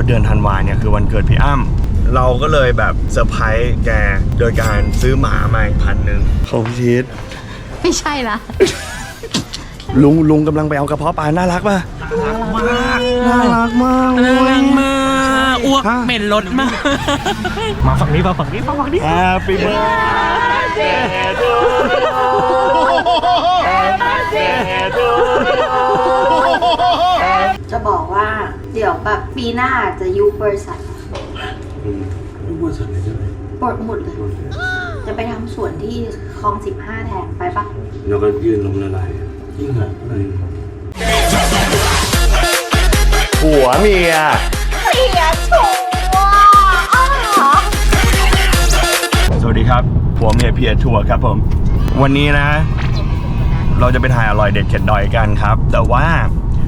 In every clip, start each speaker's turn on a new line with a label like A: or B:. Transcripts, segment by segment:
A: แล้วเดือนธันวาเนี่ยคือวันเกิดพี่อ้ำเราก็เลยแบบเซอร์ไพรส์แกโดยการซื้อหมามาอีกพันหนึ่งเขาพิชิต
B: ไม่ใช่ละ
A: ลุงลุงกำลังไปเอากระเพาะปลาน่ารักป่ะ
C: มาก
A: น่ารักมาก
C: น่ารักมากอ้วก
A: ฮะ
C: เหม็นรถมาก มาฝั่งนี้มาฝั่งนี้มาฝั่งนี้
A: Happy birthday to you Happy birthday to you
B: จะบอกว่า เดี๋ยวแบบปีหน้าจะยุบบริษัท
D: รู้ว่าสัตว์ไหนจะไหน
B: ปลดหมดเลย จะไปทำสวนที่คลองสิบห้าแทนไปปะ
D: แล้วก็ยืนลงละลายยิ่งหนักอะไร
A: ผัวเมีย สวัสดีครับผัวเมียเพียทัวร์ครับผม วันนี้นะ เราจะไปถ่ายอร่อยเด็ดเข็ดดอยกันครับ แต่ว่า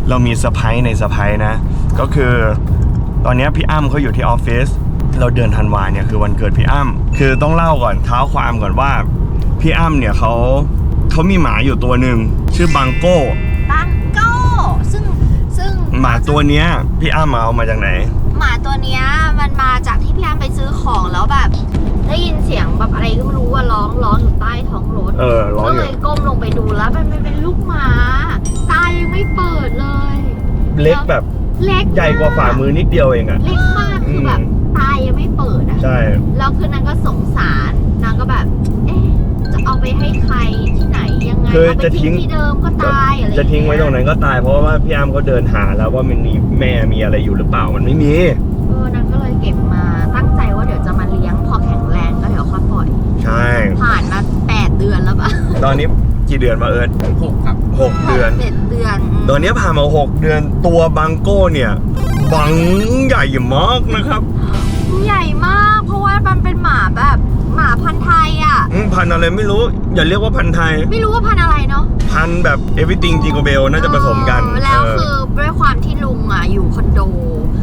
A: เรามีเซอร์ไพรส์ในเซอร์ไพรส์นะ ก็คือตอนนี้พี่อ้ำเขาอยู่ที่ออฟฟิศเราเดือนธันวาเนี่ยคือวันเกิดพี่อ้ำคือต้องเล่าก่อนเท้าความก่อนว่า พี่อ้ำเนี่ยเขาเขามีหมาอยู่ตัวหนึ่งชื่อบังโก้
B: บังโก้ซึ่งซึ่ง
A: หมาตัวเนี้ยพี่อ้ำเอามาจากไหน
B: หมาตัวเนี้ยมันมาจากที่พี่อ้ำไปซื้อของแล้วแบบ ได้ยินเสียงแบบอะไรก็ไม่รู้ว่าร้องร้องอยู่ใต้ท้องรถ
A: เออร้อง
B: ก็
A: อ
B: เล
A: ยู่
B: ยก้มลงไปดูแล้วมันเป็นลูกหมาตายังไม่เปิดเลย
A: เล็กแบบ
B: เล็ก
A: ใหญ่กว่าฝ่ามือนิดเดียวเองอะ
B: เล็กมากคือแบบ
A: อืม
B: ตายังไม่เปิดอะ
A: ใช่
B: แล้วคือนางก็สงสารนางก็แบบ เอ๊ะจะเอาไปให้ใครที่ไหนยังไง
A: คือ
B: เอาไป
A: จะทิ้
B: ทิ้
A: ง
B: งที่เดิมก็ตายอะไร
A: จะทิ้งไว้ตรงนั้นก็ตายเพราะว่าพี่อ้ำเขาเดินหาแล้วว่ามันมีแม่มีอะไรอยู่หรือเปล่ามันไม่มี
B: เออนางก็เลยเก็บมาตั้งใจว่าเดี๋ยวจะมาเลี้ยงพอแข็งแรงก็เดี๋ยวค่อยปล่อย
A: ใช่
B: ผ่านมาแปดเดือนแล้วปะ
A: ตอนนี้กี่เดือนมาเอิญ
C: หกครับ
A: หกเดือน
B: เจ็ดเดือน
A: ตอนนี้ผ่านมาหกเดือนตัวบังโก้เนี่ยบังใหญ่มากนะครับ
B: ใหญ่มาก เพราะว่ามันเป็นหมาแบบ หมาพันธุ์ไทยอะ
A: อืมพันธุ์อะไรไม่รู้ อย่าเรียกว่าพันธุ์ไทย
B: ไม่รู้ว่าพันธุ์อะไรเนาะ
A: พันธุ์แบบ everything jingle bell น่าจะผสมกัน
B: เออแล้ว
A: เออ
B: คือด้วยความที่ลุงอะอยู่คอนโด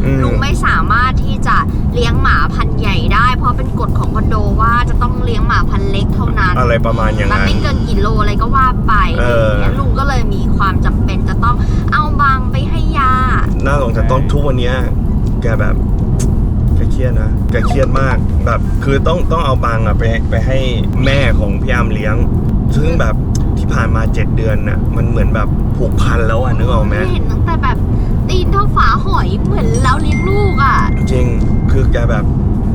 A: อืม
B: ลุงไม่สามารถที่จะเลี้ยงหมาพันธุ์ใหญ่ได้ เพราะเป็นกฎของคอนโดว่าจะต้องเลี้ยงหมาพันธุ์เล็กเท่านั้น
A: อะไรประมาณอย่าง
B: มัน
A: นั้น
B: ไม่เกินกี่โลอะไรก็ว่าไป
A: เออ
B: เนี่ยลุงก็เลยมีความจำเป็นจะต้องเอาบางไปให้ยา
A: น่าสงสารต้องทุกวันเนี้ยแกแบบแกเค รียดนะแกเครียดมากแบบคือต้องต้องเอาบังอะไปไปให้แม่ของพี่อ้ำเลี้ยง ซึ่งแบบที่ผ่านมาเจ็ดเดือนน่ะมันเหมือนแบบผูกพันแล้วอะนึกออกไหม
B: เห็นตั้งแต่แบบตีนเท่าฝาหอยเหมือนเราเลี้ยงลูกอะ
A: จริงคือแกแบบ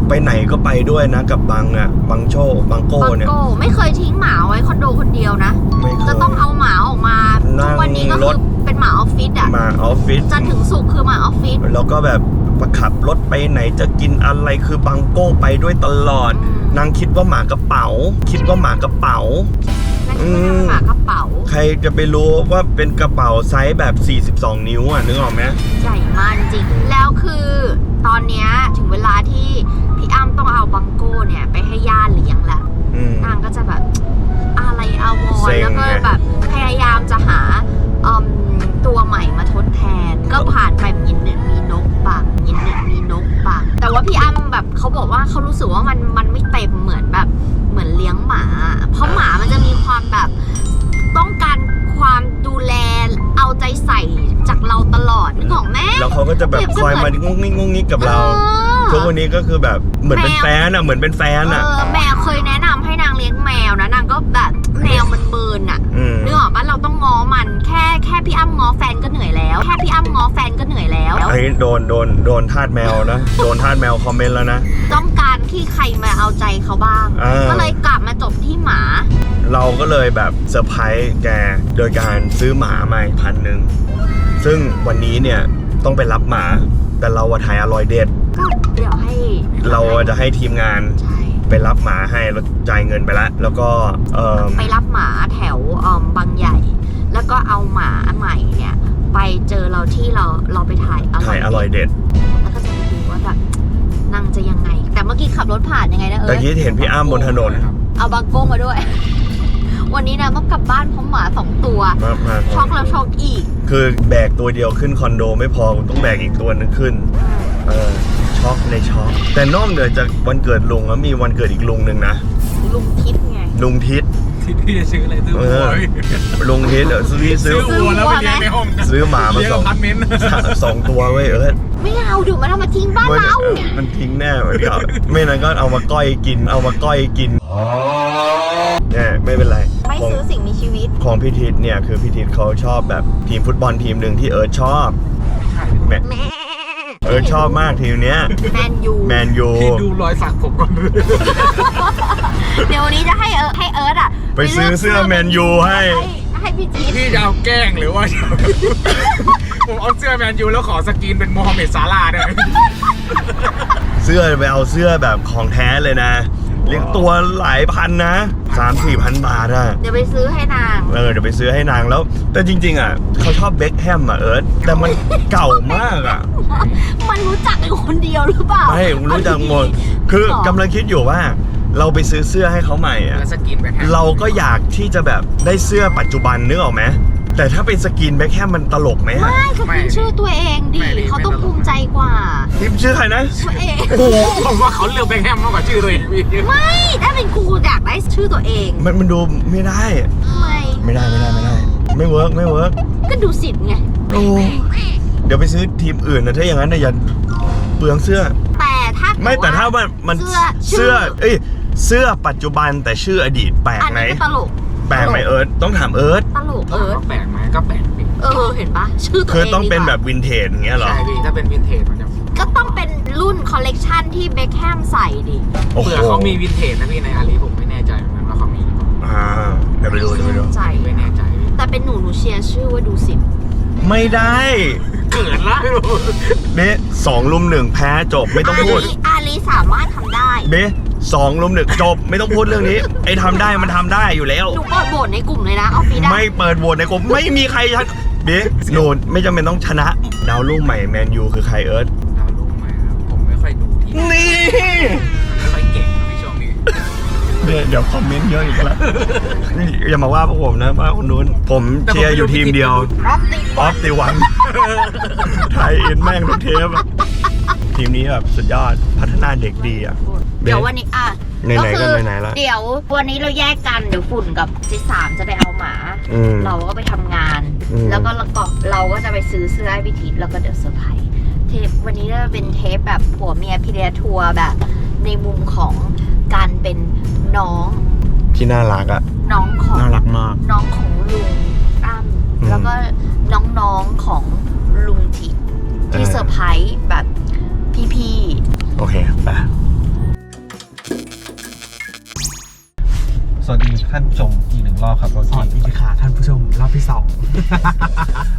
A: ไปไหนก็ไปด้วยนะกับบังอะบังโชบังโก้
B: บัง
A: เนี่ย
B: โก้ไม่เคยทิ้งหมาไว้คอนโดคนเดียวนะ
A: ไม่เคย
B: จะต้องเอาหมาออกมา
A: นั่
B: ทุ
A: ง
B: กวันนี้ก็
A: ร
B: คื
A: ถ
B: อเป็นหมาออฟฟิศอะ
A: มาออฟฟิศ
B: จันทร์ถึงสุกร์คือหมาออฟฟิศ
A: แล้วก็แบบ ประขับรถไปไหนจะกินอะไรคือบังโก้ไปด้วยตลอด
B: อืม
A: นางคิดว่าหมากระเป๋า คิดว่าหมากระเป๋า
B: นั่นคือเป็นหมากระเป๋า
A: ใครจะไปรู้ว่าเป็นกระเป๋าไซส์แบบ 42 นิ้วอะนึกออกไหม
B: ใหญ่มากจริงๆแล้วคือตอนเนี้ยถึงเวลาที่พี่อ้ำต้องเอาบังโก้เนี่ยไปให้ย่าเลี้ยงแล้ว
A: อืม
B: นางก็จะแบบอะไรอาวร
A: เซ็ง
B: ณ์แล้วก็
A: ไง
B: แบบพยายามจะหาอืม ตัวใหม่มาทดแทน ก็ผ่านไปยินเนี่ยมีนกบางยินเนี่ยมีนกบางแต่ว่าพี่อ้ำแบบเขาบอกว่าเขารู้สึกว่ามันมันไม่เต็มเหมือนแบบเหมือนเลี้ยงหมา เพราะหมามันจะมีความแบบต้องการความดูแลเอาใจใส่จากเราตลอดนึกออกไหม
A: แล้วเขาก็จะแบบ
B: เปรียบเส
A: ค
B: มื
A: อ
B: อน
A: ยมางุ้งงิ้งงุ้งงิ้งกับเรา
B: ออ
A: ทุกวันนี้ก็คือแบบเหมือนเป็น
B: แมว
A: แฟนอะเหมือนเป็นแฟนอะ
B: เออแมวเคยแนะนำให้นางเลี้ยงแมวนะนางก็ แบบแมวมันเบิร์นอะ
A: อืม
B: นึกออกปะเราต้องง้อมันแค่แค่พี่อ้ำง้อแฟนก็เหนื่อยแล้ว แค่พี่อ้ำง้อแฟนก็เหนื่อยแล้ว
A: ไอ้โดนโดนโดนทาสแมวนะ โดนทาสแมวคอมเมนต์แล้วนะ
B: ต้องการที่ใครมาเอาใจเขาบ้าง
A: อ่า
B: ก็เลยกลับมาจบที่หมา
A: เราก็เลยแบบเซอร์ไพรส์แกโดยการซื้อหมามาอีกพันหนึ่งซึ่งวันนี้เนี่ยต้องไปรับหมา แต่เราอะถ่ายอร่อยเด็ด
B: ก็เดี๋ยวให้
A: เราจะให้ทีมงาน
B: ใช่
A: ไปรับหมาให้แล้วจ่ายเงินไปแล้ว แล้วก็เออ
B: ไปรับหมาแถวอมบางใหญ่ แล้วก็เอาหมาใหม่เนี่ย ไปเจอเราที่เราเราไปถ่ายอร่
A: ถ่า
B: อยย
A: อร่อยเด็ด
B: แล้วก็จะไปดูว่าแบบนางจะยังไง แต่เมื่อกี้ขับรถผ่านยังไงนะเอ
A: ตะ
B: อ
A: กี้เห็นพี่อ้ามบนถนน
B: เอาบังโก้มาด้วย วันนี้นะต้องกลับบ้านเพราะหมาสองตัว
A: มามา
B: ช็อกแล้วช็อกอีก
A: คือแบกตัวเดียวขึ้นคอนโดไม่พอต้องแบกอีกตัวหนึงขึ้นเออ ช็อกในช็อกแต่นอกเหนือจากวันเกิดลุงแล้วมีวันเกิดอีกลุงหนึ่งนะ
B: ลุงทิพย์ไง
A: ลุงทิศ
C: ที่พี่จะซื้ออะไรซื้อ
A: เอ
C: วัว
A: อลงเฮดเดี๋ยวซื้อซื้อ
C: ซื้อวัวแล้วไปเลี้ยงในห้อง
A: ซื้อหมามา
C: เลี้ยง
A: สอง
C: อพาร์ตเมนต์
A: สองตัวเว้ยเอิร์ธ
B: ไม่เอาเดูมันเอามาทิ้งบ้าน
A: มัน
B: เรา
A: มันทิ้งแน่มันเดี๋ยวไม่นั้นก็เอามาก้อยกิน เอามาก้อยกินเนี่ยไม่เป็นไร
B: ไม่
A: ของ
B: ซื้อสิ่งมีชีวิต
A: ของพี่ทิศเนี่ยคือพี่ทิศเขาชอบแบบทีมฟุตบอลทีมหนึ่งที่เอิร์ธชอบแม
B: แม่
A: เอิร์ธชอบมากทีมเนี้ย
B: แมนยู
A: แมนยู
C: พี่ดูรอยสักผมก่อน
B: เดี๋ยววันนี้จะให้เอิร์ธให้เอิร์ธอะ
A: ไปซื้อเสื้อแมนยูให้
B: ให้พี่จีด
C: พี่จะเอาแกล้งหรือว่าจะผมเอาเสื้อแมนยูแล้วขอสกรีนเป็นโมฮัมเหม็ดซาลาห์ได้ไหม
A: เสื้อไปเอาเสื้อแบบของแท้เลยนะ เลี้ยงตัวหลายพันนะ สามสี่พันบาทอะ
B: เดี๋ยวไปซื้อให้นาง
A: เออเดี๋ยวไปซื้อให้นางแล้ว แต่จริง ๆอะเขาชอบเบ็คแฮมอะเอิร์ธแต่มันเก่ามากอะ
B: มันรู้จักกันคนเดียวหรือเปล่า
A: ไม่รู้จักหมด คือกำลังคิดอยู่ว่า เราไปซื้อเสื้อให้เขาใหม่อะ
C: แล้วสกรีนไปแฮม
A: เราก็อยากที่จะแบบได้เสื้อปัจจุบันนึกออกไหม แต่ถ้าเป็นสกินแบ็คแฮมมันตลกไหมอะ
B: ไม่ก็พิมพ์ชื่อตัวเองดิ เขาต้องภูมิใจกว่า
A: พิมพ์ชื่อใครนะ
B: ตัวเอง
A: โอ้โห
C: ผมว่าเขาเลือกแบงแฮมมากกว่าชื่อตัวเองพี่
B: ไม่ถ้าเป็นกูอยากได้ชื่อตัวเอง
A: มันมันดูไม่ได้
B: ไม่
A: ไม่ได้ไม่ได้ไม่ได้ ไม่เวิร์กไม่เวิร์ก
B: ก็ดูสิทธิ์ไง
A: โอ้เดี๋ยวไปซื้อทีมอื่นนะถ้าอย่างนั้นนะอย่าเปลืองเสื้อ
B: แต่ถ้า
A: ไม่แต่ถ้ามันมัน
B: เสื้อ
A: เสื้อเอ้ยเสื้อปัจจุบันแต่ชื่ออดีตแปลก
B: อัน
A: ไหม
B: นี้ก็ตลก
A: แปลกไหมเอิร์ธต้องถามเอิร์ธ
B: ตลก
C: เอ
B: เอิ
C: อ
B: ร์ธ
C: แปลกไหมก็แปลกดิ
B: เออเห็นปะชื่อตัวเอง
A: คือต้องเป็น
B: ดีก
A: แบ
B: ว่า
A: บวินเทจอย่างเงี้ยเหรอ
C: ใช่พี่ถ้าเป็นวินเทจมันจะ
B: ก็ต้องเป็นรุ่นคอลเลกชันที่เบคแฮมใส่ดิ
A: โอ้โห
C: เผื่อเขามีวินเทจนะพี่ในอาลีผมไม่แน่ใจเหมือนกันว่าเขามีหรือเปล่า
A: อ่าเดี๋ยวไปดูเดี๋ยวไปดู
B: ใส่
C: ไม่แน่ใจพี่
B: แต่เป็นหนูหนูเชียร์ชื่อว่าดูสิทธิ์
A: ไม่ได้
C: เกิดละ
A: เบ๊สองลุมหนึ่งแพ้จบไม่ต้องพูด
B: อาลีอาลีสามารถทำได้
A: เบ๊ส องลุมหนึ่งจบไม่ต้องพูดเรื่องนี้ ไอ้ทำได้มันทำได้อยู่แล้ว
B: หนูเปิดโหวตในกลุ่มเลยนะเอาฟีได้
A: ไม่เปิดโหวตในกลุ่มไม่มีใครชนะเบ๊โนนไม่จำเป็นต้องชนะ ดาวรุ่งใหม่แมนยูคือใครเอิร์ธ
C: ดาวรุ่งใหม่ครับผมไม่ค่อยดูทีม
A: นี่
C: ไม่ค่อยเก่งนะในช่วงนี้
A: เดี๋ยวเดี๋ยวคอมเมนต์เยอะอีกแล้วนี่อย่ามาว่าพวกผมนะว่าคนนู้นผมเชียร์อยู่ทีมเดียว
B: รอบติด
A: ออฟติวันไทยเอ็นแม่งทุกเทปอะทีมนี้แบบสุดยอดพัฒนาเด็กดีอะ
B: เดี๋ยววันนี้อะ
A: ไหนๆ
B: คื
A: ก็ไหนๆละ
B: เดี๋ยววันนี้เราแยกกันเดี๋ยวฝุ่นกับจีสามจะไปเอาหมา
A: อืม
B: เราก็ไปทำงาน
A: อืม
B: แล้วก็เราก็เราก็จะไปซื้อเสื้อให้พี่ทิศแล้วก็เดี๋ยวเซอร์ไพรส์เทปวันนี้จะเป็นเทปแบบผัวเมียพีเดียทัวร์แบบ ในมุมของการเป็นน้อง
A: ที่น่ารักอะ
B: น้องของ
A: น่ารักมาก
B: น้องของลุงอ้ำ
A: อืม
B: แล้วก็น้องๆของลุงทิศที่
A: เออ
B: เซอร์ไพรส์แบบพี่
A: โอเค ไป
E: สวัสดีท่านผู้ชมอีกหนึ่งรอบครับ
C: สวัสดีค่ะท่านผู้ชมรอบที่สอง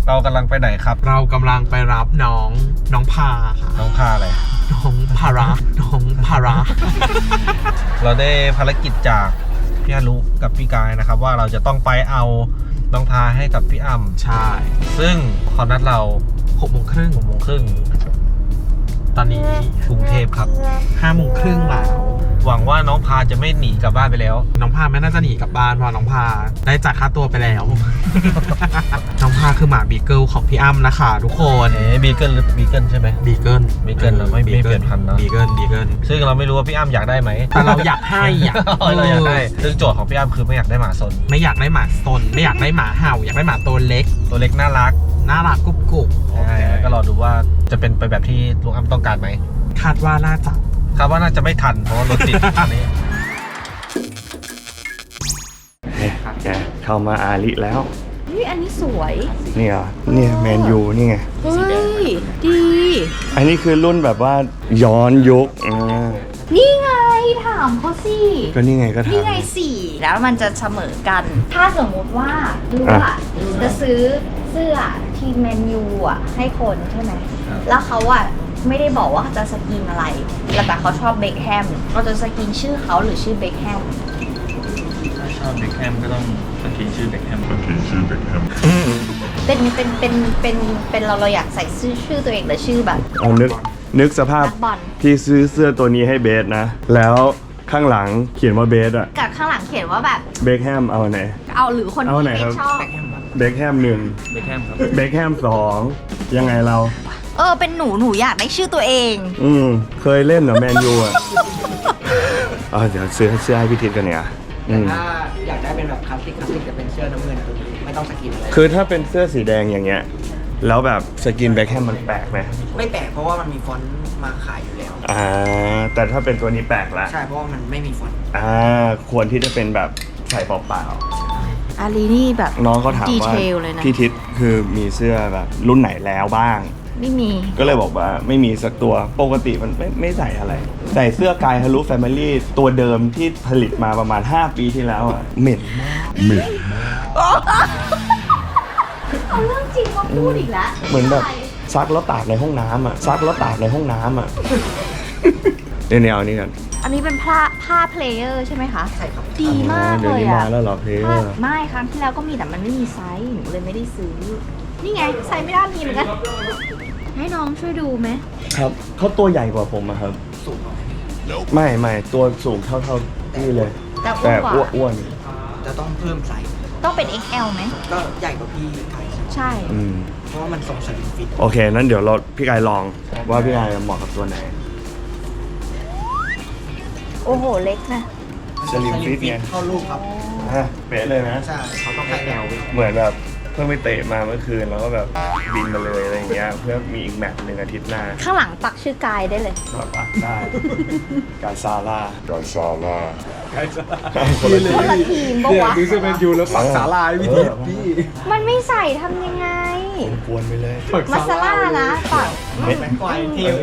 E: เรากำลังไปไหนครับ
C: เรากำลังไปรับน้องน้องพาค่ะ
E: น้องพาอะไร
C: น้องพาระน้องพาระ
E: เราได้ภารกิจจากพี่ฮารุกับพี่กายนะครับ ว่าเราจะต้องไปเอาน้องพาให้กับพี่อ้ำ
C: ใช่
E: ซึ่งเขานัดเรา
C: หกโมงครึ่ง
E: หกโมงครึ่ง
C: ตอนนี้
E: กรุงเทพครับ
C: ห้าโมงครึ่งแล้ว
E: หวังว่าน้องพาจะไม่หนีกลับบ้านไปแล้ว
C: น้องพาไม่น่าจะหนีกลับบ้านเพราะน้องพาได้จ่ายค่าตัวไปแล้ว น้องพาคือหมาบีเกิลของพี่อ้ำนะคะทุกคน
E: เอ๊ะบีเกิลหรือบีเกิลใช่ไหม
C: บีเกิล
E: บีเกิลเหรอไม่ไม่เปลี่ยนพันธุ์เนอะ
C: บีเกิลบีเกิล
E: ซึ่งเราไม่รู้ว่าพี่อ้ำอยากได้ไหม
C: แต่เราอยากให้อะ
E: เราอยากได้ซึ่งโจทย์ของพี่อ้ำคือไม่อยากได้หมาซน
C: ไม่อยากได้หมาซนไม่อยากได้หมาเห่า อยากได้หมาตัวเล็ก
E: ตัวเล็กน่ารัก
C: น่ารักกรุบกรุบ
E: ใช่แล้วก็รอดูว่า จะเป็นไปแบบที่ลุงอ้ำต้องการไหม
C: คาดว่าน่าจะ
E: คาดว่าน่าจะไม่ทันเพราะว่ารถติดอันนี้
A: แกเข้ามาอาลิแล้ว
B: ๆนี่อันนี้สวย
A: นี่เหรอเนี่ยแมนยูนี่ไง
B: เฮ้ย ดี
A: อันนี้คือรุ่นแบบว่าย้อนยุคอ่า
B: นี่ไงถามเขาสิ
A: ก็นี่ไงก็ถาม
B: นี่ไงสี่แล้วมันจะเสมอกัน ถ้าสมมุติว่าลูก
A: อะ
B: อะจะซื้อเสื้อ ทีมแมนยูอะให้คนใช่ไหมแล้วเขาอะไม่ได้บอกว่าจะสกรีนอะไร แล้วแต่เขาชอบเบคแฮมเราจะสกรีนชื่อเขาหรือชื่อเบคแฮม
F: ถ้าชอบเบคแฮมก็ต้องสกรีนชื่อเบคแฮม
B: เป็นเป็นเป็นเป็นเป็นเราเราอยากใส่ชื่อชื่อตัวเองหรือชื่อแบบ
A: เอานึกนึกสภาพ
B: นักบอล
A: ที่ซื้อเสื้อตัวนี้ให้เบสนะ แล้วข้างหลังเขียนว่าเบสอะ
B: กับข้างหลังเขียนว่าแบบ
A: เบคแฮมเอาไหน
B: เอาหรือคน
A: เอา
B: ที่
A: ไหน
B: เบ
A: ครับ
B: คชอบ
A: เบคแฮมหนึ่ง
F: เบคแฮมครับ
A: เบคแฮมสองยังไงเรา
B: เออ เป็นหนูหนูอยากได้ชื่อตัวเอง
A: อืม เคยเล่นเหรอแมนยูอะเอาเดี๋ยวซื้อเสื้อให้พี่ทิศกันเนี่ยอื
G: แต่
A: ม
G: ถ้าอยากได้เป็นแบบคลาสสิกคลาสสิกจะเป็นเสื้อน้ำเงินตัวนี้ไม่ต้องสกินอะไร
A: คือถ้าเป็นเสื้อสีแดงอย่างเงี้ย แล้วแบบสกินแบ็คแฮมมันแปลกไหม
G: ไม่แปลกเพราะว่ามันมีฟอนต์มาขายอยู่แล้ว
A: อ่า แต่ถ้าเป็นตัวนี้แปลกละ
G: ใช่เพราะว่ามันไม่มีฟอนต์
A: อ่า ควรที่จะเป็นแบบใส่เปล่า
B: อารีนี่แบบ
A: ๆน้องเขาถาม
B: ดี
A: ว่า
B: เทลเลยนะ
A: พี่ทิศคือมีเสื้อแบบรุ่นไหนแล้วบ้าง
B: ไม่มี
A: ก็เลยบอกว่าไม่มีสักตัวปกติมันไม่ไม่ใส่อะไร ใส่เสื้อกายฮารุแฟมิลี่ตัวเดิมที่ผลิตมาประมาณ 5 ปีที่แล้วอะเหม็นมากเหม็น
B: เอาเรื่องจริงมาพูดอีกแล้ว
A: เหมือนแบบซักแล้วตากในห้องน้ำอะซักแล้วตากในห้องน้ำอะ เดี๋ยวๆเอานี่กัน
B: อันนี้เป็นผ้าผ้าเพลเยอร์ใช่ไหมคะ
G: ใช่ครับ
B: ดีมาก
A: เดี๋
B: เลย
A: วยนี้มา
B: อะ
A: แล้วเหรอเพลเยอ
B: ผ้า
A: ร์
B: ไม่ครั้งที่แล้วก็มีแต่มันไม่มีไซส์หนูเลยไม่ได้ซื้อ นี่ไงไซส์ไม่ได้มีเหมือนกันให้น้องช่วยดูไหม
A: ครับเขาตัวใหญ่กว่าผมอะครับ
G: สูงกว่า
A: ไม่ไม่ตัวสูงเท่าเท่านี่เลย
B: แต่อ้ว
A: แต่
B: นกว่า
A: อ้วนอ้วน
G: จะต้องเพิ่มไซส์
B: ต้องเป็น XL ไหม
G: ก็ใหญ่กว่าพี่ไก่
B: ใช่
A: อืม
G: เพราะว่ามันทรงสลิมฟิต
A: โอเคนั้นเดี๋ยวเราพี่กายลองว่าพี่กายเหมาะกับตัวไหน
B: โอ้โห เล็กนะ
A: สลิมฟิตไง
G: เข้ารูปครับ
A: ฮะเป๊ะเลยนะ
G: ใช่เขาต้องให้แนว
A: เหมือนแบบเพิ่งไปเตะมาเมื่อคืนแล้วก็แบบบินมาเลยอะไรเงี้ย เพื่อมีอีกแมตช์หนึ่งอาทิตย์หน้า
B: ข้างหลังปักชื่อกายได้เลย
A: แบบว่าได้ การซาร่า การซาร่า
B: คนละทีมปะวะ
C: ดูเสื้อแมนยูแล้วปักสาลายพี่ทิพย์พี่
B: มันไม่ใส่ทำยังไง
A: กวนไปเลย
B: มาซาร่านะปัก
G: แม็กควายเที่ยว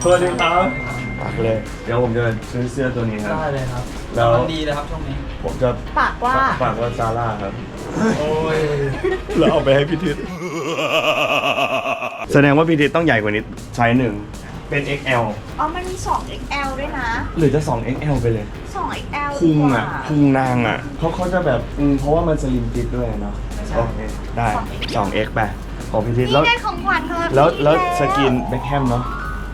A: เพื่อนดีครับ ปักเลย เดี๋ยวผมจะซื้อเสื้อตัวนี้ครับ
G: ได้เลยครับ
A: แล้ว
G: มันดีเลยครับช่วงนี้
A: ผมจะ
B: ปักว่า
A: ฝากว่าซาร่าครับแล้วเอาไปให้พี่ทิศแสดงว่าพี่ทิศต้องใหญ่กว่านี้ไซส์หนึ่งเป็น XL
B: อ๋อ มันมี 2XL ด้วยนะ
A: หรือจะ 2XL ไปเลย
B: 2XL
A: พุง
B: ดีกว่า
A: อะพุงนางอะเขาเขาจะแบบอืมเพราะว่ามันสลิมฟิตด้วยเนาะโอเคได้ 2X ไปของพี่ทิศ
B: นี่
A: แล้ว
B: ได้ของขวัญเธอ
A: แล้วแล้ว
B: พี่
A: สกินแบ็คแฮมเนาะ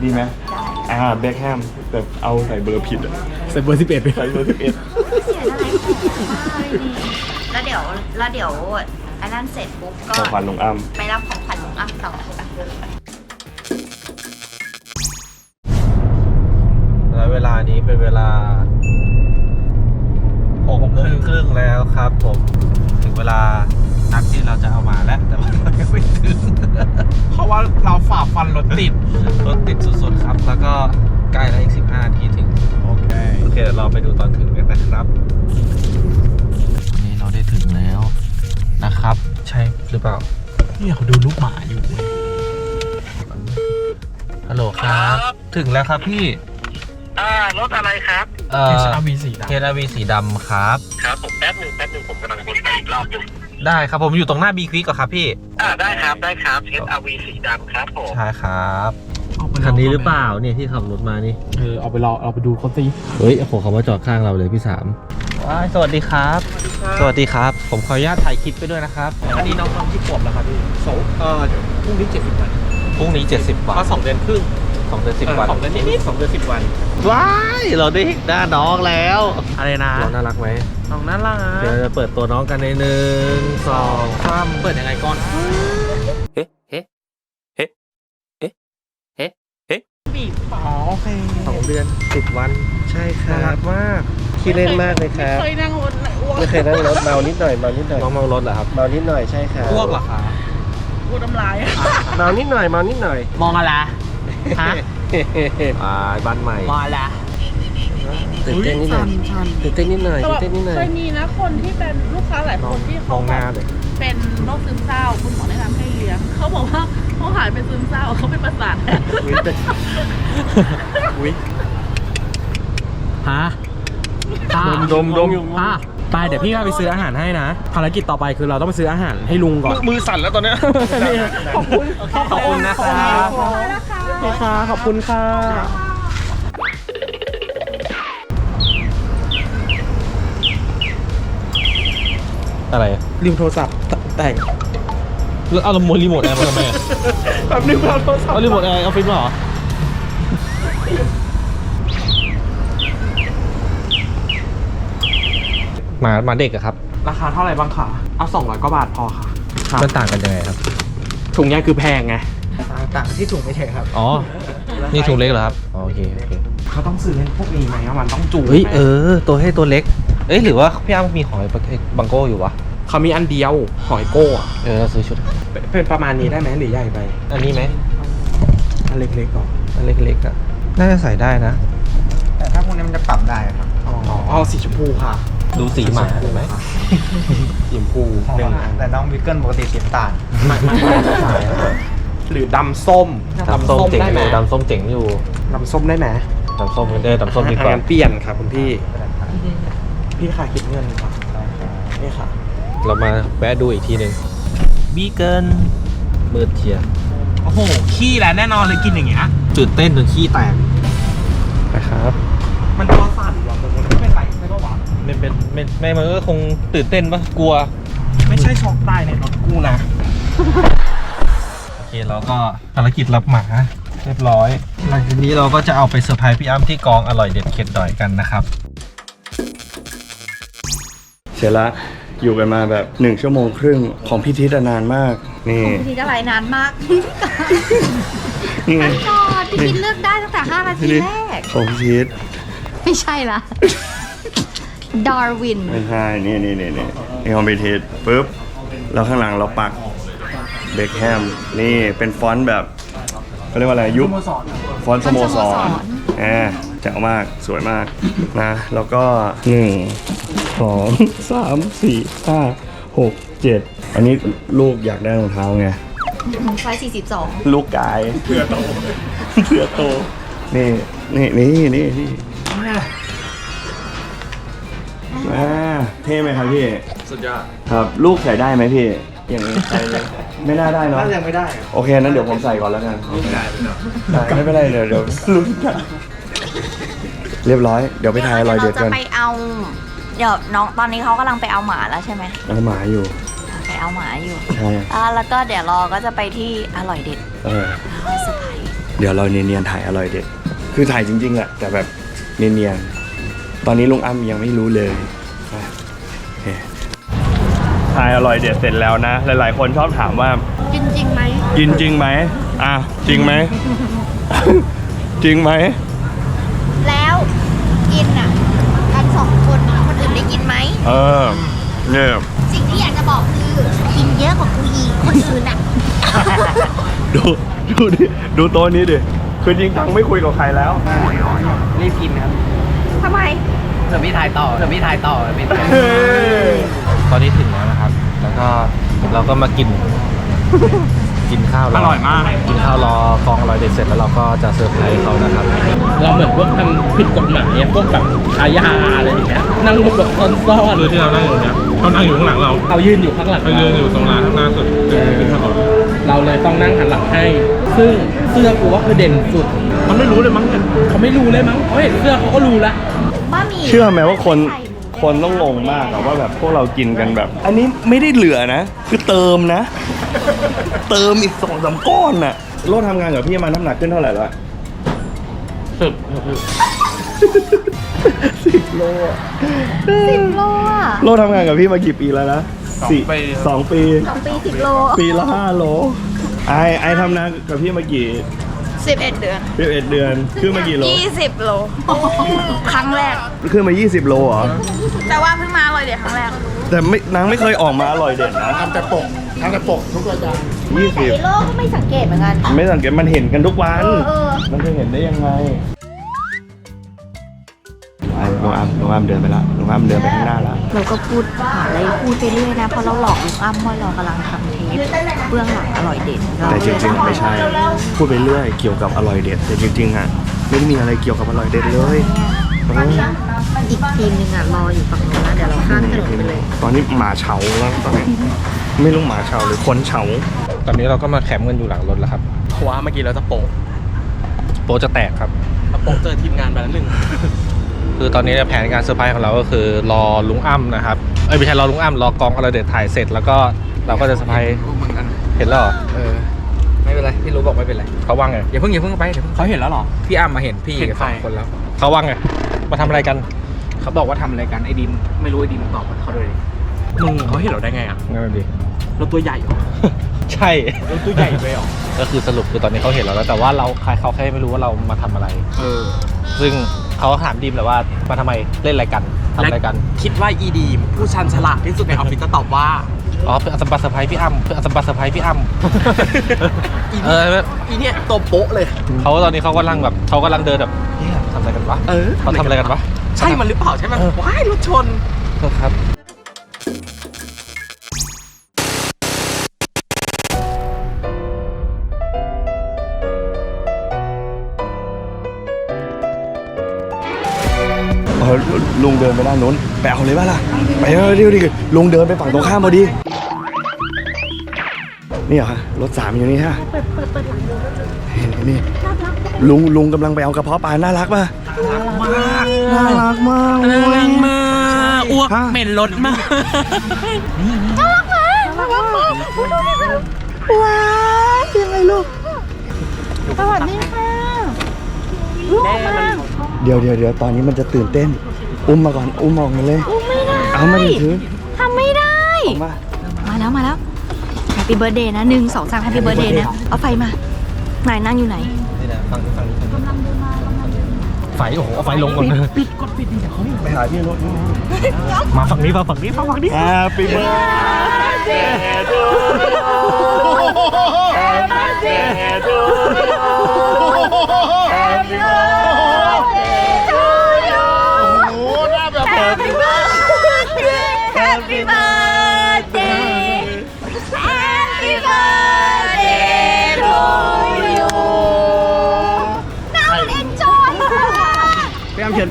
A: ดีไหม
B: ได้
A: อ่าแบ็คแฮมแต่เอาใส่เบอร์ผิดอะ
C: ใส่เบอร์สิบเอ็ดไป
A: ใส่เบอร์สิบเอ็ด
B: เสียดายของมากเลยนี่แล้วเดี๋ยวแล้วเดี๋ยวอันนั้นเสร็จปุ๊บก็
A: ของขวัญลุงอ้ำ
B: ไปรับของขวัญของอ้ำต่อ
E: แล้วเวลานี้เป็นเวลาหกโมงครึ่งแล้วครับผม ถึงเวลา นัดที่เราจะเอามาแล้ว แต่ว่าเรายังไม่ถึง
C: เพราะว่าเราฝ่าฟันรถติด
E: รถติดสุดๆครับ แล้วก็ใกล้แล้วอีก 15นาทีถึง
C: โอเค
E: โอเคเดี๋ยวเราไปดูตอนถึงกันนะครับ นี่เราได้ถึงแล้วนะครับ ใช่หรือเปล่า
C: เนี่ยเขาดูลูกหมาอยู่เว้ย
E: ฮัลโหลครับถึงแล้วครับพี่
H: อ่ารถอะไรครับ
E: เอ่อ
C: เอชอาร์วีสีดำ
E: เฮดาวีสีดำครับ
H: ครับผมแป๊บหนึ่งแป๊บหนึ่งผมกำลังวนไปอีกรอบหนึง
E: ได้ครับผมอยู่ตรงหน้าบีควิกก่อนครับพี่
H: อ่าได้ครับได้ครับเอสอาวีสีดำครับผม
E: ใช่ครับ
C: เอาไปลอง
E: คันนี้หรือเปล่านี่ที่ขับรถมานี่
C: เออเอาไปรอเอาไปดูเขาสิ
E: เฮ้ยโอ้โหเขามาจอดข้างเราเลยพี่สามว้ายสวัสดีครับ สวัสดีครับ ผมขออนุญาตถ่ายคลิปไปด้วยนะครับ
C: อันนี้น้องทำที่ขวบแล้วครับพี่สองเอ่อพรุ่งนี้เจ็ดสิบวัน
E: พรุ่งนี้70วัน
C: ก็สองเดือนครึ่ง
E: สองเดือนสิบวัน
C: สองเดือนนิดๆสองเดือนสิบวัน
E: ว้ายเราได้เห็นหน้าน้องแล้ว
C: อะไรนะ
E: น้องน่ารักไหม
C: น้องน่ารัก
E: เดี๋ยวเราจะเปิดตัวน้องกันในหนึ่งสองสาม
C: เปิดยังไงก่อน
E: เฮ้เฮ้เฮ้เฮ้เฮ้เฮ้
C: อ๋อโอเค
E: สองเดือนสิบวันใช่ค
C: น่ารั
E: รับ
C: กมาก
E: ขี้เล่นมากเลยครับ
I: เคยนั่งรถไหนอ้วก
E: ไม่เคยนั่งรถเมานิดหน่อยเมานิดหน่อยน้องเมารถเหรอครับเมานิดหน่อยใช่ครับ
C: อ้วกเหรอคะ
I: อ้วกน้ำลายอะ
E: เมานิดหน่อยเมานิดหน่อย
C: มองอะไร ฮะ
E: อ่าบ้านใหม่
C: มองอะไร
E: ตื่นเต้นนิดหน่อยตื่นเต้นนิดหน่อย
I: แต่
E: ตื่น
I: แบบ
E: เต้นนิดหน่อย
I: เคยมีนะคนที่เป็นลูกค้าหลายคนที่
E: ม
I: เขา
E: องห
I: แบ
E: น้า
I: บ
E: เลย
I: เป็นโรคซึมเศร้าคุณหมอแนะนำให้เลี้ยงเขาบอกว่าเขาหายเป็นซึมเศร้าเขาเป็นประสาทแทน
C: ฮะ
E: ดมดมดม
C: ฮะไปเดี๋ยวพี่ก็ไปซื้ออาหารให้นะ ภารกิจต่อไปคือเราต้องไปซื้ออาหารให้ลุงก่อน
E: มือสั่นแล้วตอนเนี้ย
C: ขอบคุณ
E: ขอบคุณนะครับ
C: ขอบคุณค่ะ ขอบคุณค่ะ
E: อะไร
C: ลืมโทรศัพท์แต่ง
E: แล้วเอารีโมทแอร์มาทำไม
C: แบบนึงเอาโทรศัพท์
E: เอารีโมทแอร์ออฟฟิศมาเหรอ หมาหมาเด็กอะครับ
C: ราคาเท่าไหร่บ้างคะเอา200กว่าบาทพอค่ะ
E: มันต่างกันยังไงครับ
C: ถุงใหญ่คือแพงไง ต่างๆที่ถุงไม่ใช่ครับ
E: อ๋อ นี่ถุงเล็กเหรอครับอ๋อโอเคโอเค
C: เขาต้องซื้อเป็นพวกนี้ไหมอะมันต้องจูง
E: เฮ้ย
C: ไหม
E: เออ ตัวให้ตัวเล็ก เอ้ยหรือว่าพี่อ้ำมีหอยบังโก้อยู่วะ
C: เขามีอันเดียวหอยโก้อะ
E: เออเราซื้อชุด
C: เป็นเป็นประมาณนี้ได้ไหมหรือใหญ่ไป
E: อันนี้ไหม
C: อันเล็กๆก่อน
E: อันเล็กๆอะน่าจะใส่ได้นะ
J: แต่ถ้าพวกนี้มันจะปรับได้ครับ
C: อ๋อเอาสีชมพูค่ะ
E: ดูสีหมาได้ไหม
C: สีชมพูหนึ่งอัน
J: แต่น้องวิกเกิลปกติสีน้ำตาล
C: ไม่ไม่ไม่ใช่ หรือดำส้ม
E: ดำส้มเจ๋ง
C: ได้
E: อ
C: ไหม
E: ยู่ดำส้มเจ๋งอยู่
C: ดำส้มได้ไหม
E: ดำส้มเออดำส้มดีกว่า
C: งั้นเปลี่ยนครับคุณพี่ พี่ค่ะคิดเงินครับนี่ค่ะ
E: เรามาแวะดูอีกทีหนึ่งบีเกินมืดเชียร์
C: โอ้โห ขี้แหละแน่นอนเลยกินอย่างเงี้ย
E: ตื่นเต้นจนขี้แตกนะครับ
C: มันตัวสั่นหรอมันไม่เป็นไรใช่ปะวะ
E: ไม่เป็นไม่ไม่มันก็คงตื่นเต้นปะกลัว
C: ไม่ใช่ช็อกตายในรถกูนะ
E: โอ เคเราก็ภารกิจรับหมาเรียบร้อยหลังจากนี้เราก็จะเอาไปเซอร์ไพรส์พี่อ้ำที่กองอร่อยเด็ดเข็ดดอยกันนะครับ
A: เสร็จละอยู่กันมาแบบหนึ่งชั่วโมงครึ่งของพี่ทิศอะนานมากนี่
D: พี่จะไรนานมาก
A: นี่ไง
D: ก่อนพี่คิดเลือกได้ตั้งแต่5นาที
A: นี่
D: แรก
A: ของพี่ทิศ
D: ไม่ใช่ละดาร์วิน
A: ไม่ใช่นี่นี่นี่นี่นี่ของพี่ทิศปุ๊บแล้วข้างหลังเราปัก เบคแฮมนี่เป็นฟอนต์แบบเขาเรียกว่าอะไรยุคฟอนต์สโมส
D: ฟอนต์สโม
A: ร
D: สร
A: แอบแจ๋วมากสวยมากนะ แล้วก็หนึ่งสองสามสี่ห้าหกเจ็ดอันนี้ลูกอยากได้รองเท้าไง
D: ไฟ42
A: ลูกกายเพื่อโตเพื่อโตนี่นี่นี่นี่นี่อ่าเท่ไหมครับพี่
K: สุดยอด
A: ครับ ลูกใส่ได้ไหมพี่ อย่างนี้ใส่เลยไม่น่าได้เนาะ
C: น่าจะยังไม่ได้
A: โอเคนั้นเดี๋ยวผมใส่ก่อนแล้วกันได้ไม่เป็นไรเดี๋ยวเดี๋ยวลุ้นกันเรียบร้อย เดี๋ยวไปทายอร่อยเด็ด
D: เรา
A: กั
D: จะ
A: น
D: ไปเอา เดี๋ยวน้องตอนนี้เขากำลังไปเอาหมาแล้วใช่ไหม
A: เอาหมาอยู่
D: ไปเอาหมาอยู่
A: ใช่
D: อ่าแล้วก็เดี๋ยวรอก็จะไปที่อร่อยเด็ด
A: เออ
D: เอาเซอร์ไพรส์
A: เดี๋ยวเราเนียนๆถ่ายอร่อยเด็ด คือถ่ายจริงๆแหละแต่แบบเนียนๆตอนนี้ลุงอ้ำยังไม่รู้เลยอะโอเค ถ่ายอร่อยเด็ดเสร็จแล้วนะ หลาย ๆ คนชอบถามว่า
D: กินจริงไหม
A: กินจริงไหมอะจริงไหม จริงไหม
D: แล้วกินอะ กันสองคนคนอื่นได้กินไหม
A: เออเนี่ย
D: สิ่งที่อยากจะบอกคือกินเยอะกว่ากูอีกคนอื่นอะ
A: ดูดูดิดูโต๊ะนี้ดิคือจริงจังไม่คุยกับใครแล้ว
J: รีบกินครับ
D: ทำไม
J: เดี๋ยวพี่ถ่ายต่อเดี๋ยวพี่ถ่ายต่อเดี๋ยวพี่ถ่าย
E: ตอนนี้ถึงแล้วนะครับแล้ว ก็เราก็มากิน กินข้าว
C: อร่อยมาก
E: กินข้าวรอกองอร่อยเด็ดเสร็จแล้วเราก็จะเซอร์ไพรส์เขานะครับ
C: เราเหมือนพวกทำผิดกฎหมายอะพวกแบบขายยาอะไรอย่างเงี้ยนั่งแบบซ่อนๆ
K: คือที่เรานั่งอยู่เนี่ยเขานั่งอยู่ข้างหลังเรา
C: เอายืนอยู่ข้างหลัง
K: เขายืนอยู่ตรงร้านข้างหน้าสุดคือถนน
C: เราเลยต้องนั่งหันหลังให้ ซึ่งเสื้อกูว่าคือเด่นสุด
K: มันไม่รู้เลยมั้ง
C: เขาไม่รู้เลยมั้งเขาเห็นเสื้อเขาก็รู้ละ
D: บ้าหมี่
A: เชื่อไหมว่าคน คนต้องงงมากอะว่าแบบพวกเรากินกันแบบ อันนี้ไม่ได้เหลือนะ คือเติมนะ เติมอีกสองสามก้อนน่ะโลดทำงานกับพี่มาน้ำหนักขึ้นเท่าไหร่แล้ว
C: สึก
A: สิบโลอะ
D: สิบโลอะ
A: โลดทำงานกับพี่มากี่ปีแล้วนะสี่สองปี
D: สองปีสิบโล
A: ปีละห้าโล ไอไอทำงานกับพี่มากี่
D: สิบเอ็ดเดือน
A: สิบเอ็ดเดือน ขึ้นมากี่โล
D: ยี่สิบโล ครั้งแรก
A: ขึ้นมา 20 โลเหรอ
D: แต่ว่าเพิ่งมาอร่อยเด็ดครั้งแรก
A: แต่ไม่นางไม่เคยออกมาอร่อยเด่นนะทำแต่ปกทำแต่ปกทุกรายการยี่สิบ
D: ในโลกก็ไม่สังเกตเหมือนกัน
A: ไม่สังเกต มันเห็นกันทุกวัน
D: เออเออ
A: มันจะเห็นได้ยังไง ไอ้ลุงอ้ำลุงอ้ำเดินไปแล้วลุงอ้ำเดินไปข้างหน้าแล้ว
D: เราก็พูดหาอะไรพูดไปเรื่อยนะเพราะเราหลอกลุงอ้ำว่าเรากำลังทำเทปเบื้องหลังอร่อยเด็ด
A: แต่จริงๆไม่ใช่ พูดไปเรื่อยเกี่ยวกับอร่อยเด็ด แต่จริงๆอะไม่ได้มีอะไรเกี่ยวกับอร่อยเด็ดเลยเออ
D: อีกทีมหนึงอะรออยู่ฝั่งนู้นนะเดี๋ยวเราข้ามถนนไปเลย
A: ตอนนี้หมาเฉาแล้วตอนนี้ไม่รู้หมาเฉาหรือคนเฉา
E: ตอนนี้เราก็มาแคมป์กันอยู่หลังรถแล้วครับ
C: ขวาเมื่อกี้เราจะโปะ
E: โปรจะแตกครับ
C: เราโปะเจอทีมงานไปแล้วหนึ่ง
E: คือตอนนี้เนี่ยแผนการเซอร์ไพรส์ของเราก็คือรอลุงอ้ำนะครับเอ้ยไม่ใช่รอลุงอ้ำรอกองอร่อยเด็ดถ่ายเสร็จแล้วก็เราก็จะเซอร์ไพรส์เห็นแล้วเหรอ
J: เออไม่เป็นไรพี่รู้บอกไม่เป็นไร
E: เขาว่างไง
J: อย่าเพิ่งอย่าเพิ่งไปเดี๋ยวเพิ่ง
C: เขาเห็นแล้วเหรอ
J: พี่อ้ำมาเห็นพี่
C: เห็น
J: กับ
C: ใคร
J: สองคนแล้ว
E: เขาว่างไงมาทำอะไรกัน
J: เขาบอกว่าทำอะไรกันไอ้ดิมไม่รู้ไอ้ดิมตอบเขาด้วยดิ
C: มึงเขาเห็นเราได้ไงอะ
E: งั้นดี
C: เราตัวใหญ่เหรอ
E: ใช่
C: ตัวใหญ่ไปหรอ
E: ก็คือสรุปคือตอนนี้เขาเห็นเราแล้วแต่ว่าเราใครเขาแค่ไม่รู้ว่าเรามาทำอะไร
C: เออ
E: ซึ่ง เขาก็ถามดีมแหละว่ามาทำไมเล่นอะไรกันทำอะไรกัน
C: คิดว่าอีดีมผู้ชันฉลาดที่สุดในออฟฟิศจะตอบว่า
E: อ๋อเพื่ออัสมบัติเซอร์ไพรส์พี่อ้ำเพื่ออัสมบัติเซอร์ไพรส์พี่อ้ำเออ
C: อีเนี่ยตัวโป๊ะเลย
E: เขาตอนนี้เขากำลังแบบเขากำลังเดินแบบเนี่ยทำอะไรกันวะ
C: เออ
E: เขาทำอะไรกันวะ
C: ใช่มันหรือเปล่าใช่ไหม
E: เออ
C: ว้ายรถชน
E: โทษครับ
A: ลุงเดินไปด้านนู้นไปเอาเลยป่ะล่ะไปเออเดี๋ยวดิลุงเดินไปฝั่งตรงข้ามพอดี นี่เหรอคะรถสามอยู่นี่ฮะเปิดเปิดเปิดหลังเห็นนี่ลุงลุงกำลังไปเอากระเพาะปลาน่ารักป่ะน่ารักมากน่ารักมาก
C: อ้วก
A: ฮะ
C: เหม็นรถมาก
D: ว้ายยังไงลูกสวัสดีค่ะลูกมา
A: เดี๋ยวเดี๋ยวเดี๋ยวตอนนี้มันจะตื่นเต้น อุ้มมาก่อน อุ้มออกมาเลย
D: อุ้มไม่ได้
A: เอามาดิถือ
D: ทำไม่ได้
A: ออกมา
D: มาแล้วมาแล้ว Happy Birthday นะหนึ่งสองสาม Happy Birthday นะ เอาไฟมาไหนนั่งอยู่ไหน
E: นี่นะฟังฟังไฟโอ้โหเอาไฟลงก่อนเลย
A: ไปหาที่รถนี่
E: มาฝั่งนี้มาฝั่งนี้มาฝั่งนี้
A: Happy birthday to Happy birthday to Happy birthday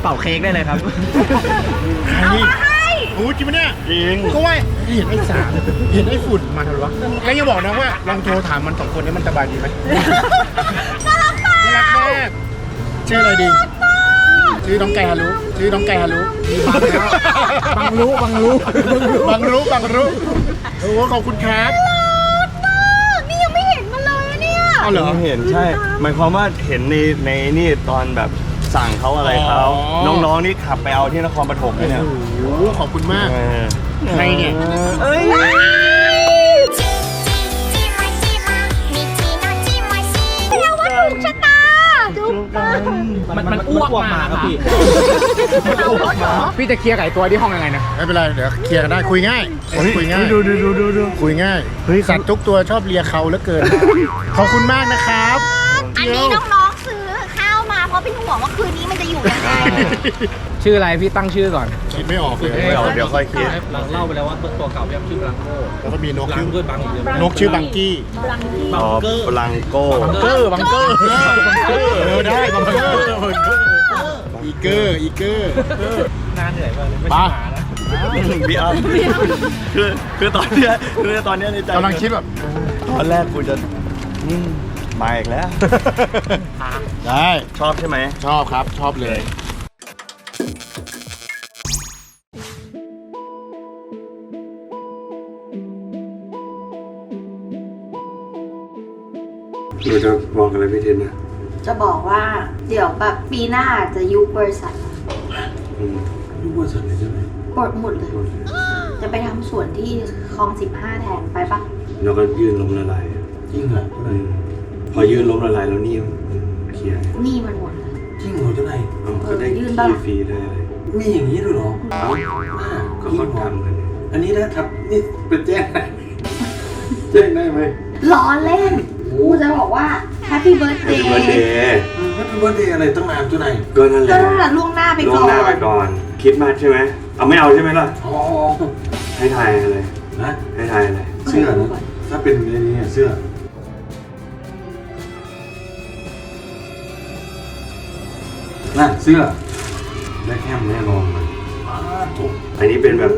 C: เชิญเป่าเค้กได้เลยครับ
D: เอามาให้
L: โอ้จริงปะเนี่ย
A: จริง
L: ก็ว่าเห็นไอ้สารเห็นไอ้ฝุ่นมาทำไมวะแล้วอย่าบอกนะว่าลองโทรถามมันสองคนนี้มันสบายดีไหม
D: น่ารักมาก
L: น่ารักมากชื่ออะไรดี ชื่อน้องแกฮารุชื่อน้องแกฮารุมีบังแล้วบังรู้บังรู้บังรู้บังรู้โอ้ขอบคุณครับ
D: นี่ยังไม่เห็นมันเลยอะเนี่ย
L: เอาเหรอ
A: เห็นใช่หมายความว่าเห็นในในนี่ตอนแบบ สั่งเขาอะไรเขา
L: อ๋อ
A: น้องๆนี่ขับไปเอาที่นครปฐมเลยเนี่ย
L: โอ้โหขอบคุณมาก
A: เออ
L: ใครเนี่ย
A: เอ้ย
D: เรียกว่าถูกชะตาถูกกัน
C: มันมันอ้วกมาครับพี่ พี่จะเคลียร์ไก่ตัวที่ห้องยังไงนะ
L: ไม่เป็นไร เดี๋ยวเคลียร์กันได้คุยง่ายคุยง่าย
A: ดูดูดูดูดู
L: คุยง่าย
A: เฮ้ย
L: สัตว์ทุกตัวชอบเลียเขาเหลือเกิน ขอบคุณมากนะครับ
D: อันนี้น้องๆซื้อข้าวมา เพราะเป็นห่วงว่าคืนนี้มันจะอยู่ยังไง
C: ชื่ออะไรพี่ตั้งชื่อก่อน
L: คิดไม่ออกเลย
A: เดี๋ยวเดี๋ยวค่อยคิด
E: เราเล่าไปแล้วว่าตัวตัวเก่าพี่อ้ำชื่อบลังโก้
L: แล้วก็มีนก
E: บลั
L: ชื่
E: ง
L: อ
E: ด้วยบางอีกเดียวน
L: กชื่อบังกี้
A: อ๋อปลังโก้
L: บังเกอร์บังเกอร์เออได้บังเกอร์อีเกอร์อีเกอร์
E: น่าเหนื่อยมากเลยไม่
L: ปะ
E: ใช่หมานะ
A: พี่อ้ำคือคือตอนเนี้ยคือตอนเนี้ยในใจ
L: กำลังคิดแบบ
A: ตอนแรกกูจะอื มมาอีกแล้ว
L: ได้
A: ชอบใช่ไหม
L: ชอบครับชอบเลย
F: เราจะบอกอะไรพี่เทนนะ
D: จะบอกว่าเดี๋ยวแบบปีหน้าจะยุบบริษัท
F: อืมรู้ว่าสัตว์อะไรได้ไหม
D: ปลดหมดเลย จะไปทำสวนที่คลองสิบห้าแทนไปปะ
F: เราก็ยื่นล้มละลายอะจริงเหรออะไรพ อยื่นล้มละลายแล้วนี่มันเคลียร์
D: หนี่มันหมดเลย
F: จริงเหรอเจ้านายเอาก็ได้
D: เออยื่น
F: ขี้
D: ปะ
F: ฟรีได้อะไรมีอย่างนี้ด้วยเหรอเอาก็เขาทำกันเนี่ยอันนี้นะครับนี่เป็นแจ้งได้ไหมแจ้งได้ไหม
D: ล้อเล่น กูจะบอกว่า Happy Birthday
F: เบอร์เดย์แฮปปี้เบิร์ดเดย์อะไรตั้งนานเจ้านายก็นั่นแห
D: ก็
F: ละ
D: นั่นแหละล่วงหน้าไป
F: ล่ว
D: ก่
F: ง
D: อน
F: หน้าไปก่อน คิดมากใช่ไหมเอาไม่เอาใช่ไหมล่ะ
L: อ๋อ
F: ให้ทายอะไร
L: นะ
F: ให้ทายอะไร
L: เสื้อนะถ้าเป็นในนี้เสื้อ สื้อได้แค่แน่นอนเลย
F: อันนี้เป็นแบบ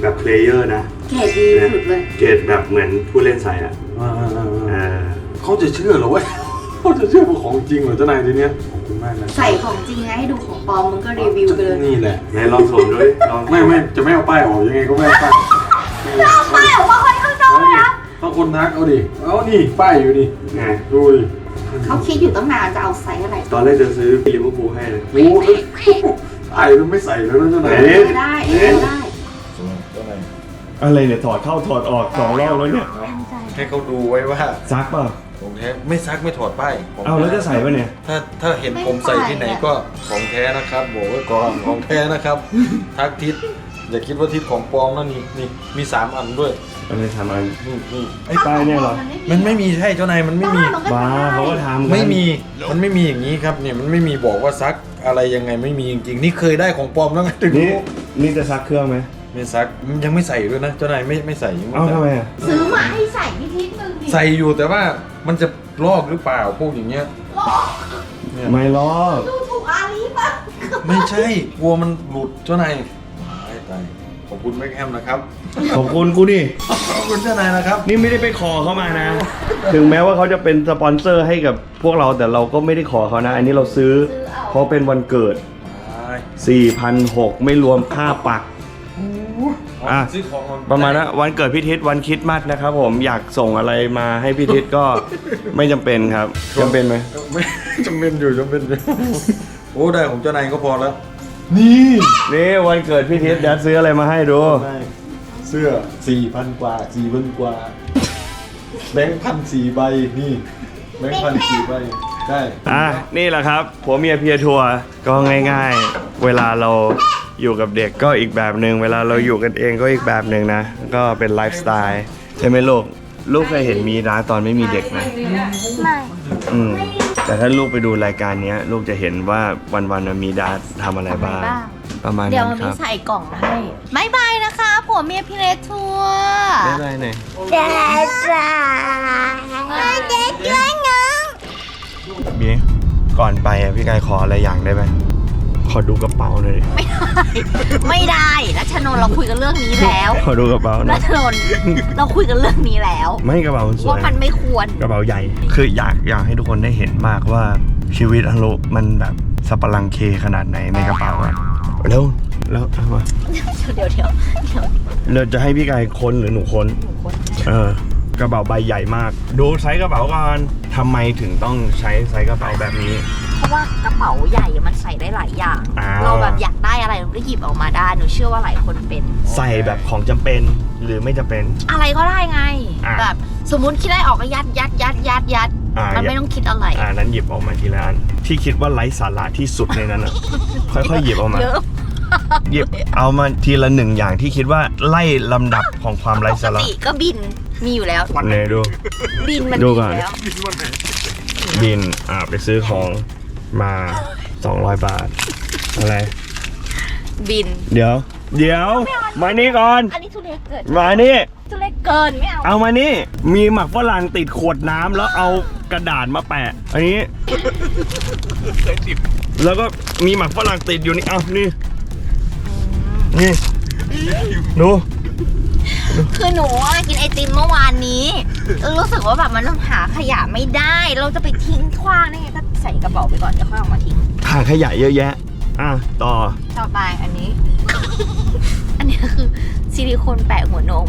F: แบบเพลเยอร์นะ
D: เกรดดีสุดเลย
F: เกรดแบบเหมือนผู้เล่นใส่อะ
L: อ่าอ่าอ่า
F: เอ
L: อ่า
F: อ
L: เขาจะเชื่อเหรอเว้ยเขาจะเชื่อว่าของจริงเหรอเจ้านายทีเนี้ยขอบคุณมากนะ
D: ใส่ของจริงไงให้ดูของปลอมมึงก็รีวิวไปเลย
L: นี่แหละ
F: ไหนลองสวมด้วยลอง
L: ไม่ไม่จะไม่เอาป้ายออกยังไงก็ไม่เอาป้าย
D: เอาไปออกมาคนข้างนอกนะ
L: ต้องคนทักเอาดิ เอานี่ป้ายอยู่นี่
F: ไง
L: ดูดิ
D: เขาคิดอยู่ตั้งนานจะเอาไซส์อะไร
F: ตอนแรกจะซื้อฟิลิปปูลให้เลย
L: โอ้โหไอ้มันไม่ใส่แล้วนะเจ้านาย
F: เอ๊ะ
D: ได้เอวได้
A: อะไรเนี่ยถอดเข้าถอดออกสองรอบแล้วเนี่ย
F: ให้เขาดูไว้ว่า
A: ซักเปล่ะ
F: ของแท้ไม่ซักไม่ถอดป้ายของ
A: เอาแล้วจะใส่ป่ะเนี่ย
F: ถ้าถ้าเห็นผมใส่ที่ไหนก็ของแท้นะครับบอกไว้ก่อนของแท้นะครับ ทักทิศ อย่าคิดว่าทิศของปลอมนะนี่นี่มีสามอันด้วย
A: อะไรทำอะไร
F: นี่นี่
A: ไอ้ป้ายเนี่ยเหรอ
F: มันไม่มีใช่เจ้านายมันไม่มี
A: บ้าเขาก็ทำกัน
F: ไม่มีมันไม่มีอย่างนี้ครับเนี่ยมันไม่มีบอกว่าซักอะไรยังไงไม่มีจริงๆ นี่เคยได้ของปลอมแล้วไงถึง
A: นี่
F: รู้
A: นี่จะซักเครื่องไหม
F: ไม่ซักยังไม่ใส่ด้วยนะเจ้านายไม่ไม่ใส่ยังไม่
A: เอ้า
F: ใส่
A: ทำไมอะ
B: ซื้อมาให้ใส่พี่ทิศนึงดิ
F: ใส่อยู่แต่ว่ามันจะลอกหรือเปล่าพวกอย่างเงี้ย
A: ไม่ลอก
B: ดูถูกอาลีป่ะ
F: ไม่ใช่กลัวมันหลุดเจ้านายตายตาย ขอบคุณแม็กแฮมนะครับ
A: ขอบคุณกูดิ
F: ขอบคุณเจ้านายนะครับ
A: นี่ไม่ได้ไปขอเขามานะ ถึงแม้ว่าเขาจะเป็นสปอนเซอร์ให้กับพวกเราแต่เราก็ไม่ได้ขอเขานะ อันนี้เราซื้อเพราะเป็นวันเกิด4,600ไม่รวมค่าปัก อะ
F: ซื้อของมัน
A: ประมาณนั้นวันเกิดพี่ทิศวันคริดมัดนะครับผมอยากส่งอะไรมาให้พี่ทิศก็ ไม่จำเป็นครับจำเป็นไหม
F: ไม่จำเป็นอยู่จำเป็นอยู่โอ้ได้ของเจ้านายก็พอแล้ว
A: นี่นี่วันเกิดพี่ทิศเดี๋ยวซื้ออะไรมาให้ดู
F: ได้เสื้อสี่พันกว่าสี่พันกว่า แบงค์พันสี่ใบนี่ แบงค์พันสี่ใบใช่
A: อะนี่แหละครับผัวเมียเพียทัวร์ก็ง่ายๆ เวลาเราอยู่กับเด็กก็อีกแบบหนึ่งเวลาเราอยู่กันเองก็อีกแบบหนึ่งนะ ก็เป็นไลฟ์สไตล์ใช่ไหมลูก ลูกเคยเห็นมีร้านตอนไม่มีเด็กไหม
B: ไม่
A: อืม แต่ถ้าลูกไปดูรายการเนี้ย ลูกจะเห็นว่าวันๆมีดาทำอะไรบ้าง ประมาณ
B: เดี๋ยว
A: นั้
B: มันน
A: ค
B: มี
A: รับ
B: ใส่กล่องมาให้บายบายนะคะผัวเมียพี่เลทัวร์
A: ได้ได้หน่อย
B: เด็ดจ้าเด็ดด้วยน้อง
A: เบียก่อนไปอะพี่กายขออะไรอย่างได้ไหม ขอดูกระเป๋าหน่อยดิ
B: ไม่ได้รัชนนท์เราคุยกันเรื่องนี้แล้ว
A: ขอดูกระเป๋าหน่
B: รั
A: อย
B: ชนนท์เราคุยกันเรื่องนี้แล้ว
A: ไม่กระเป๋ามันสว
B: ว่ายมันไม่ควร
A: กระเป๋าใหญ่ คืออยากอยากให้ทุกคนได้เห็นมากว่าชีวิตฮัลโหลมันแบบสับปะรังเคขนาดไหนในกระเป๋าอะแล้วแล้วเอามา
B: เดี๋ยวเดี๋ยวเดี๋ยว
A: เราจะให้พี่กายค้นหรือหนูค้น
B: หนูคน
A: เออกระเป๋าใบใหญ่มาก ดูไซส์กระเป๋าก่อนทำไมถึงต้องใช้ไซส์กระเป๋าแบบนี้
B: เพราะ ว่ากระเป๋าใหญ่มันใส่ได้หลายอย่าง
A: อ่า
B: เราแบบอยากได้อะไรเราก็หยิบออกมาได้หนูเชื่อว่าหลายคนเป็น
A: ใส่แบบของจำเป็นหรือไม่จำเป็น
B: อะไรก็ได้ไง
A: อะ
B: แบบสมมุติคิดได้ออกก็ยัดยัดยัดยัดยัด
A: อ่า
B: มันไม่ต้องคิดอะไร
A: อ่านั้นหยิบออกมาทีละอันที่คิดว่าไร้สาระที่สุดในนั้นอะ ค่อยๆหยิบออกมา
B: เยอะ
A: หยิบเอามาทีละหนึ่งอย่างที่คิดว่าไล่ลำดับของความไร้
B: ปก
A: สาระ
B: ติก็บินมีอยู่แล้ว
A: เนี่ยดู
B: บินมัน
A: ดู
B: มีอ
A: ก่อน
B: ยู่แล้ว
A: บินอ่าไปซื้อของ มา 200 บาท อะไร
B: บิน
A: เดี๋ยว เดี๋ยว มานี่ก่อน
B: อันนี้ทุเรศเกิน
A: มานี่
B: ทุเรศเกินไม่เอา
A: เอามานี่ มีหมักฝรั่งติดขวดน้ำแล้วเอากระดาษมาแปะ อันนี้ แล้วก็มีหมักฝรั่งติดอยู่นี่ เอานี่ นี่ ดู
B: คือหนูอะกินไอติมเมื่อวานนี้แล้วรู้สึกว่าแบบมันหาขยะไม่ได้ เราจะไปทิ้งขว้างได้ไงก็ใส่กระเป๋าไปก่อนเดี๋ยวค่อยเอามาทิ้ง
A: ถังขยะเยอะแยะ อะ ต่อ
B: ต่อไปอันนี้ อันนี้คือซิลิโคนแปะหัวนม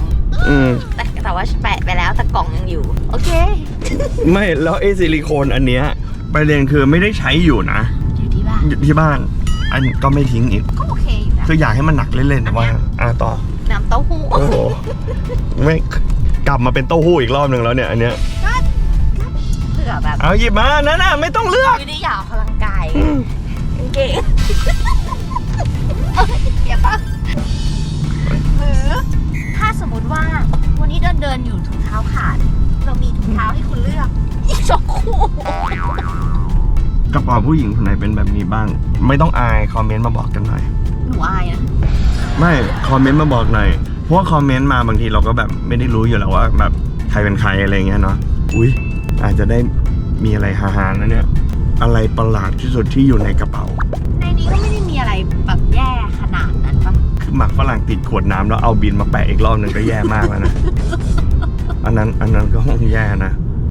A: อืม
B: แต่แต่ว่าแปะไปแล้วแต่กล่องยังอยู่ โอเค
A: ไม่แล้วไอ้ซิลิโคนอันเนี้ยประเด็นคือไม่ได้ใช้อยู่นะ
B: อยู่ที่บ้าน
A: อยู่ที่บ้าน อันก็ไม่ทิ้งอีก
B: ก็โอเคอยู่นะ
A: คืออยากให้มันหนักเล่นๆแต่ว่า อะต่อ
B: น้ำเต้าหู้
A: โอ้โหไม่กลับมาเป็นเต้าหู้อีกรอบหนึ่งแล้วเนี่ยอันเนี้ย
B: เผื่อแบบ
A: เอาหยิบมานั่นน่ะไม่ต้องเลือก
B: ไม่ได้อยากออกกำลังกายกางเก่งเอ้ยเดี๋ยวปะหรือถ้าสมมติว่าวันนี้เดินเดินๆอยู่ถุงเท้าขาด เรามีถุงเท้าให้คุณเลือกอีกสองคู่
A: กระเป๋าผู้หญิงคนไหนเป็นแบบนี้บ้าง ไม่ต้องอายคอมเมนต์มาบอกกันหน่อย
B: หนูอายนะ
A: ไม่คอมเมนต์มาบอกหน่อยเพราะว่าคอมเมนต์มาบางทีเราก็แบบไม่ได้รู้อยู่แล้วว่าแบบใครเป็นใครอะไรเงี้ยเนาะอุ้ยอาจจะได้มีอะไรฮาๆนะเนี่ย อะไรประหลาดที่สุดที่อยู่ในกระเป๋า
B: ในนี้ก็ไม่ได้มีอะไรแบบแย่ขนาดนั้นปะ
A: คือหมักฝรั่งติดขวดน้ำแล้วเอาบินมาแปะอีกรอบหนึ่งก็แย่มากแล้วนะ อันนั้นอันนั้นก็คงแย่นะ